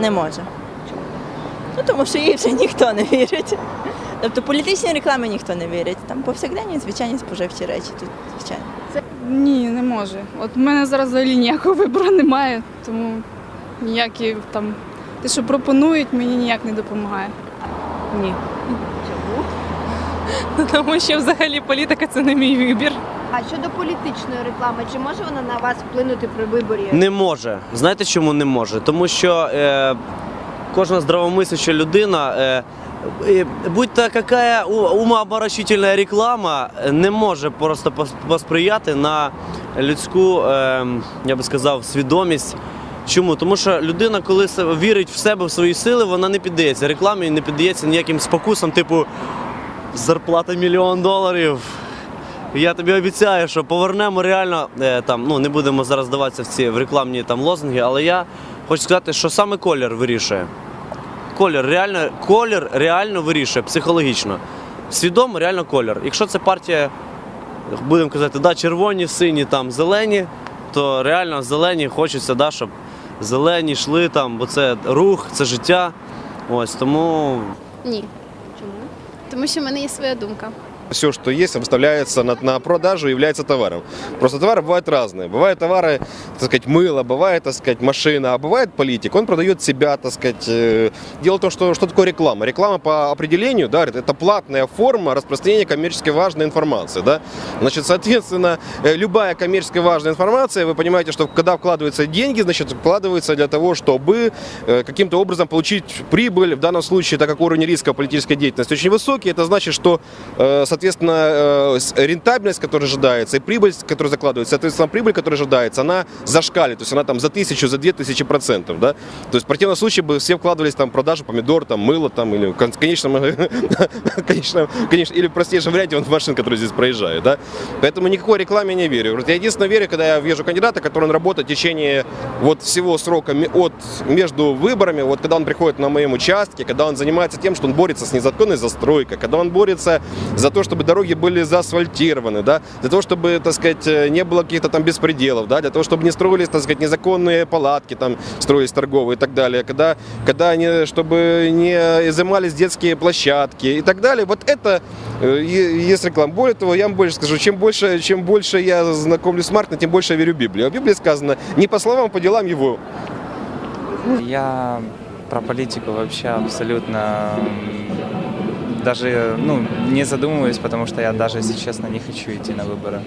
Не може. Ну, тому що їй вже ніхто не вірить. Тобто політичній рекламі ніхто не вірить. Там повсякденні звичайні споживчі речі тут звичайно. Ні, не може. От в мене зараз взагалі ніякого вибору немає, тому ніякі там те, що пропонують, мені ніяк не допомагає. Ні. Чому? Тому що взагалі політика це не мій вибір. А щодо політичної реклами, чи може вона на вас вплинути при виборі? Не може. Знаєте, чому не може? Тому що е, кожна здравомисляща людина, е, е, будь-то яка умооборочительна реклама, е, не може просто посприяти на людську, е, я би сказав, свідомість. Чому? Тому що людина, коли вірить в себе, в свої сили, вона не піддається рекламі, не піддається ніяким спокусам, типу зарплата мільйон доларів. Я тобі обіцяю, що повернемо реально е, там. Ну не будемо зараз здаватися в ці в рекламні там лозунги, але я хочу сказати, що саме колір вирішує. Колір реально, колір реально вирішує психологічно. Свідомо реально колір. Якщо це партія, будемо казати, да, червоні, сині, там зелені, то реально зелені хочеться, да, щоб зелені йшли там, бо це рух, це життя. Ось тому Ні. Тому що в мене є своя думка. Все, что есть, выставляется на, на продажу является товаром. Просто товары бывают разные. Бывают товары, так сказать, мыло, бывает, так сказать, машина, а бывает политик. Он продает себя, так сказать. э, Дело в том, что, что такое реклама. Реклама по определению, да, это платная форма распространения коммерчески важной информации, да. Значит, соответственно, э, любая коммерчески важная информация, вы понимаете, что когда вкладываются деньги, значит, вкладывается для того, чтобы э, каким-то образом получить прибыль. В данном случае, так как уровень риска политической деятельности очень высокий, это значит, что, соответственно, э, рентабельность, которая ожидается, и прибыль, которая закладывается, соответственно, прибыль, которая ожидается, она зашкалит, то есть она там за тысячу, за две тысячи процентов, да. То есть в противном случае бы все вкладывались там в продажу помидор, там мыло, там или в кон- конечном, конечно, конечно, или в простейшем варианте он машин, который здесь проезжает, да. Поэтому никакой рекламе не верю. Я единственное верю, когда я вижу кандидата, который он работает в течение вот всего срока от между выборами, вот когда он приходит на моем участке, когда он занимается тем, что он борется с незаконной застройкой, когда он борется за то, чтобы дороги были заасфальтированы, да, для того, чтобы, так сказать, э, не было каких-то там беспределов, да, для того, чтобы не строились, так сказать, незаконные палатки, там строились торговые и так далее, когда, когда они, чтобы не изымались детские площадки и так далее. Вот это э, е- есть реклама. Более того, я вам больше скажу, чем больше, чем больше я знакомлюсь с Марком, тем больше я верю в Библию. А в Библии сказано не по словам, а по делам его. Я про политику вообще абсолютно даже ну, не задумываюсь, потому что я даже, если честно, не хочу идти на выборы.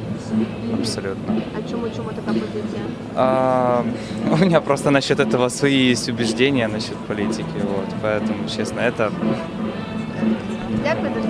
Абсолютно. А чому чому така позиція? А, у меня просто насчет этого свои есть убеждения насчет политики, вот, поэтому, честно, это Дякую.